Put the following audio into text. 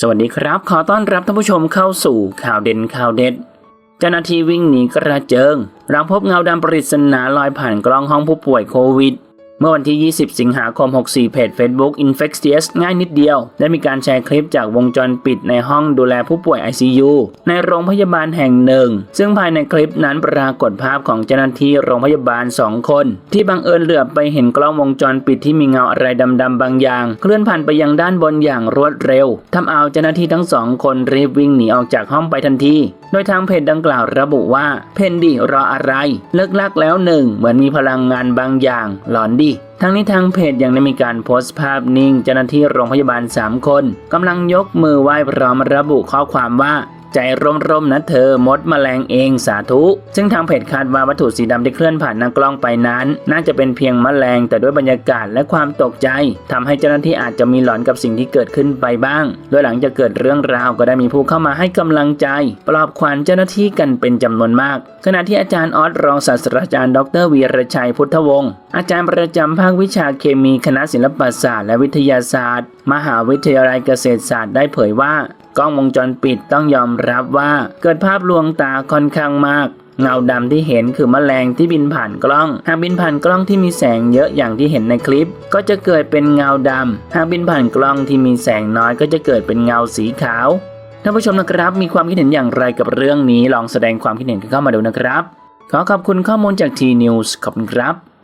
สวัสดีครับ ขอต้อนรับท่านผู้ชมเข้าสู่ข่าวเด่นข่าวเด็ด เจ้าหน้าที่วิ่งหนีกระเจิงหลังพบเงาดำปริศนาลอยผ่านกล้องห้องผู้ป่วยโควิด เมื่อวันที่ 20 สิงหาคม 64 เพจ Facebook Infectious ง่ายนิดเดียว ได้มีการแชร์คลิปจากวงจรปิดในห้องดูแลผู้ป่วย ICU ในโรงพยาบาลแห่งหนึ่ง ซึ่งภายในคลิปนั้นปรากฏภาพของเจ้าหน้าที่โรงพยาบาล 2 คน ที่บังเอิญเหลือบไปเห็นกล้องวงจรปิดที่มีเงาอะไรดำๆบางอย่าง เคลื่อนผ่านไปยังด้านบนอย่างรวดเร็วทำเอาเจ้าหน้าที่ทั้งสองคนรีบวิ่งหนีออกจากห้องไปทันทีโดยทางเพจดังกล่าวระบุว่าเพนดิรออะไร เลิกลักแล้วหนึ่งเหมือนมีพลังงานบางอย่าง หลอนดิทั้งนี้ทางเพจยังได้มีการโพสต์ภาพนิ่งเจ้าหน้าที่โรงพยาบาล 3 คนกำลังยกมือไหว้พร้อมระบุข้อความว่า ใจร่มๆนะเธอมดแมลงเองสาธุ ซึ่งทางเพจคาดว่าวัตถุสีดำที่เคลื่อนผ่านหน้ากล้องไปนั้น น่าจะเป็นเพียงแมลงแต่ด้วยบรรยากาศและความตกใจทำให้เจ้าหน้าที่อาจจะมีหลอนกับสิ่งที่เกิดขึ้นไปบ้าง โดยหลังจากเกิดเรื่องราวก็ได้มีผู้เข้ามาให้กำลังใจ ปลอบขวัญเจ้าหน้าที่กันเป็นจำนวนมาก ขณะที่อาจารย์ออสรองศาสตราจารย์ ดรวีรชัยพุทธวงศ์อาจารย์ประจำภาควิชาเคมีคณะศิลปศาสตร์และวิทยาศาสตร์ มหาวิทยาลัยเกษตรศาสตร์ได้เผยว่า กล้องวงจรปิดต้องยอมรับว่าเกิดภาพลวงตาค่อนข้างมากเงาดำที่เห็นคือแมลงที่บินผ่านกล้อง หากบินผ่านกล้องที่มีแสงเยอะอย่างที่เห็นในคลิป ก็จะเกิดเป็นเงาดำ หากบินผ่านกล้องที่มีแสงน้อยก็จะเกิดเป็นเงาสีขาวท่านผู้ชมนะครับมีความคิดเห็นอย่างไรกับเรื่องนี้ลองแสดงความคิดเห็นกันเข้ามาดูนะครับ ขอขอบคุณข้อมูลจาก T News ขอบคุณครับ